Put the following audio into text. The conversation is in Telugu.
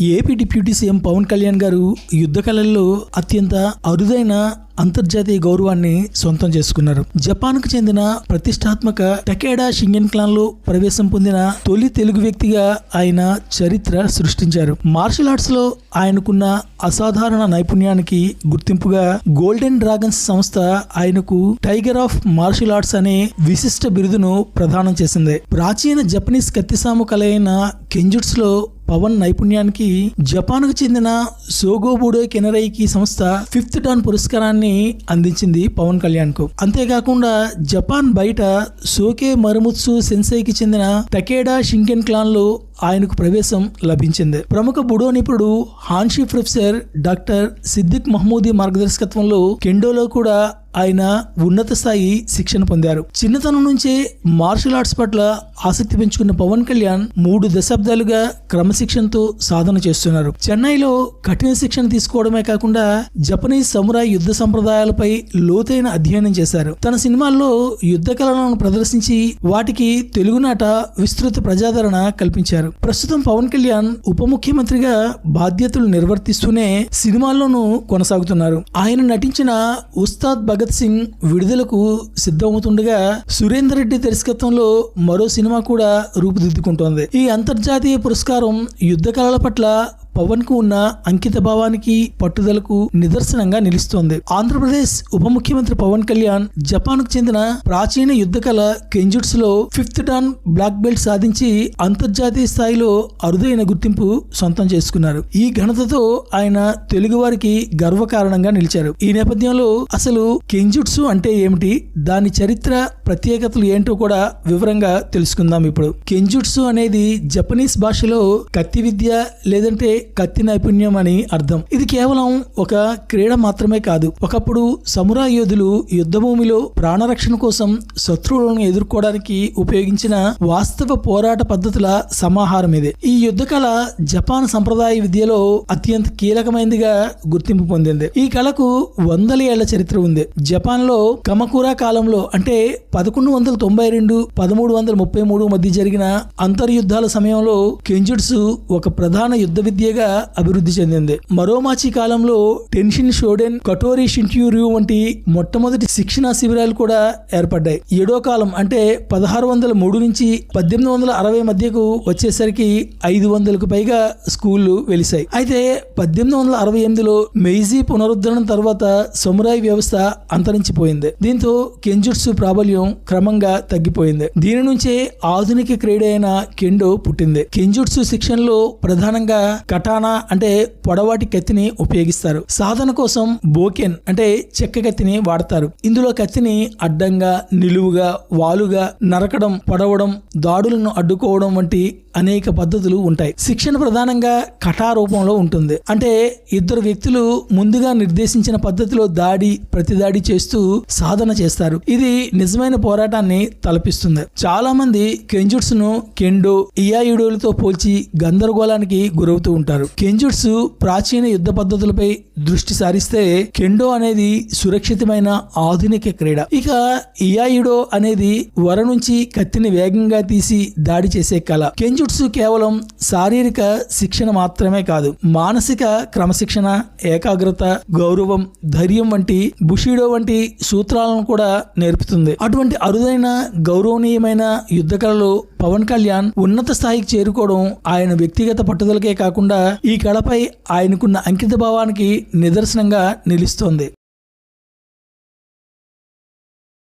AP deputy CM Pawan Kalyan garu యుద్ధ కళల్లో అత్యంత అరుదైన అంతర్జాతీయ గౌరవాన్ని సొంతం చేసుకున్నారు. జపాన్కు చెందిన ప్రతిష్టాత్మక టకేడా షింగెన్ క్లాన్లో ప్రవేశం పొందిన తొలి తెలుగు వ్యక్తిగా ఆయన చరిత్ర సృష్టించారు. మార్షల్ ఆర్ట్స్లో ఆయనకున్న అసాధారణ నైపుణ్యానికి గుర్తింపుగా గోల్డెన్ డ్రాగన్స్ సంస్థ ఆయనకు టైగర్ ఆఫ్ మార్షల్ ఆర్ట్స్ అనే విశిష్ట బిరుదును ప్రదానం చేసింది. ప్రాచీన జపనీస్ కత్తిసాము కళ అయిన కెంజుట్స్లో పవన్ నైపుణ్యానికి జపాన్కు చెందిన సోగోబుడో కెనరైకి సంస్థ ఫిఫ్త్ టాన్ పురస్కారాన్ని అందించింది పవన్ కళ్యాణ్కు. అంతేకాకుండా జపాన్ బయట సోకే మరుముత్సు సెన్సైకి చెందిన టకేడా షింకెన్ క్లాన్లో ఆయనకు ప్రవేశం లభించింది. ప్రముఖ బుడో నిపుణుడు hanshi professor doctor Siddiq Mahmoodi మార్గదర్శకత్వంలో కెండోలో కూడా ఆయన ఉన్నత స్థాయి శిక్షణ పొందారు. చిన్నతనం నుంచే మార్షల్ ఆర్ట్స్ పట్ల ఆసక్తి పెంచుకున్న పవన్ కళ్యాణ్ మూడు దశాబ్దాలుగా క్రమశిక్షణతో సాధన చేస్తున్నారు. చెన్నైలో కఠిన శిక్షణ తీసుకోవడమే కాకుండా జపనీస్ సమురాయ్ యుద్ధ సంప్రదాయాలపై లోతైన అధ్యయనం చేశారు. తన సినిమాల్లో యుద్ధ కళలను ప్రదర్శించి వాటికి తెలుగునాట విస్తృత ప్రజాదరణ కల్పించారు. ప్రస్తుతం పవన్ కళ్యాణ్ ఉప ముఖ్యమంత్రిగా బాధ్యతలు నిర్వర్తిస్తూనే సినిమాల్లోనూ కొనసాగుతున్నారు. ఆయన నటించిన ఉస్తాద్ భగత్ సింగ్ విడుదలకు సిద్ధమవుతుండగా సురేందర్ రెడ్డి దర్శకత్వంలో మరో సినిమా కూడా రూపుదిద్దుకుంటోంది. ఈ అంతర్జాతీయ పురస్కారం యుద్ధ కళల పట్ల పవన్కు ఉన్న అంకిత భావానికి పట్టుదలకు నిదర్శనంగా నిలుస్తోంది. ఆంధ్రప్రదేశ్ ఉప ముఖ్యమంత్రి పవన్ కళ్యాణ్ జపాన్కు చెందిన ప్రాచీన యుద్ధ కళ కెంజుట్స్లో ఫిఫ్త్ డాన్ బ్లాక్ బెల్ట్ సాధించి అంతర్జాతీయ స్థాయిలో అరుదైన గుర్తింపు సొంతం చేసుకున్నారు. ఈ ఘనతతో ఆయన తెలుగు వారికి గర్వకారణంగా నిలిచారు. ఈ నేపథ్యంలో అసలు కెంజుట్సు అంటే ఏమిటి? దాని చరిత్ర ప్రత్యేకతలు ఏంటో కూడా వివరంగా తెలుసుకుందాం ఇప్పుడు. కెంజుట్సు అనేది జపనీస్ భాషలో కత్తి విద్య లేదంటే కత్తి నైపుణ్యం అని అర్థం. ఇది కేవలం ఒక క్రీడ మాత్రమే కాదు. ఒకప్పుడు సమురా యోధులు యుద్ధభూమిలో ప్రాణరక్షణ కోసం శత్రువులను ఎదుర్కోవడానికి ఉపయోగించిన వాస్తవ పోరాట పద్ధతుల సమాహారం ఇది. ఈ యుద్ధ కళ జపాన్ సంప్రదాయ విద్యలో అత్యంత కీలకమైనదిగా గుర్తింపు పొందింది. ఈ కళకు వందల ఏళ్ళ చరిత్ర ఉంది. జపాన్లో కమకురా కాలంలో అంటే పదకొండు వందల తొంభై రెండు పదమూడు వందల ముప్పై మూడు మధ్య జరిగిన అంతర్యుద్ధాల సమయంలో కెంజుట్సు ఒక ప్రధాన యుద్ధ వేగంగా అభివృద్ధి చెందింది. మరోమాచి కాలంలో టెన్షన్ షోడెన్ కటోరి షింట్యూరియు వంటి మొట్టమొదటి శిక్షణా శిబిరాలు కూడా ఏర్పడ్డాయి. ఏడో కాలం అంటే పదహారు వందల మూడు నుంచి పద్దెనిమిది వందల అరవై మధ్యకు వచ్చేసరికి ఐదు వందలకు పైగా స్కూళ్ళు వెలిశాయి. అయితే పద్దెనిమిది వందల అరవై ఎనిమిదిలో మెయిజీ పునరుద్ధరణ తర్వాత సమురాయ్ వ్యవస్థ అంతరించిపోయింది. దీంతో కెంజుట్సు ప్రాబల్యం క్రమంగా తగ్గిపోయింది. దీని నుంచే ఆధునిక క్రీడ అయిన కెండో పుట్టింది. కెంజుట్సు శిక్షణలో ప్రధానంగా కటానా అంటే పొడవాటి కత్తిని ఉపయోగిస్తారు. సాధన కోసం బోకెన్ అంటే చెక్క కత్తిని వాడతారు. ఇందులో కత్తిని అడ్డంగా నిలువుగా వాలుగా నరకడం పొడవడం దాడులను అడ్డుకోవడం వంటి అనేక పద్ధతులు ఉంటాయి. శిక్షణ ప్రధానంగా కఠా రూపంలో ఉంటుంది. అంటే ఇద్దరు వ్యక్తులు ముందుగా నిర్దేశించిన పద్ధతిలో దాడి ప్రతిదాడి చేస్తూ సాధన చేస్తారు. ఇది నిజమైన పోరాటాన్ని తలపిస్తుంది. చాలా మంది కెంజుట్స్ను కెండో ఇయాయుడోలతో పోల్చి గందరగోళానికి గురవుతూ ఉంటారు. కెంజుట్సు ప్రాచీన యుద్ధ పద్ధతులపై దృష్టి సారిస్తే కెండో అనేది సురక్షితమైన ఆధునిక క్రీడ. ఇక ఇయాయిడో అనేది వర నుంచి కత్తిని వేగంగా తీసి దాడి చేసే కళ. కెంజుట్సు కేవలం శారీరక శిక్షణ మాత్రమే కాదు మానసిక క్రమశిక్షణ ఏకాగ్రత గౌరవం ధైర్యం వంటి బుషిడో వంటి సూత్రాలను కూడా నేర్పుతుంది. అటువంటి అరుదైన గౌరవనీయమైన యుద్ధ కళలో పవన్ కళ్యాణ్ ఉన్నత స్థాయికి చేరుకోవడం ఆయన వ్యక్తిగత పట్టుదలకే కాకుండా ఈ కళపై ఆయనకున్న అంకిత భావానికి నిదర్శనంగా నిలుస్తోంది.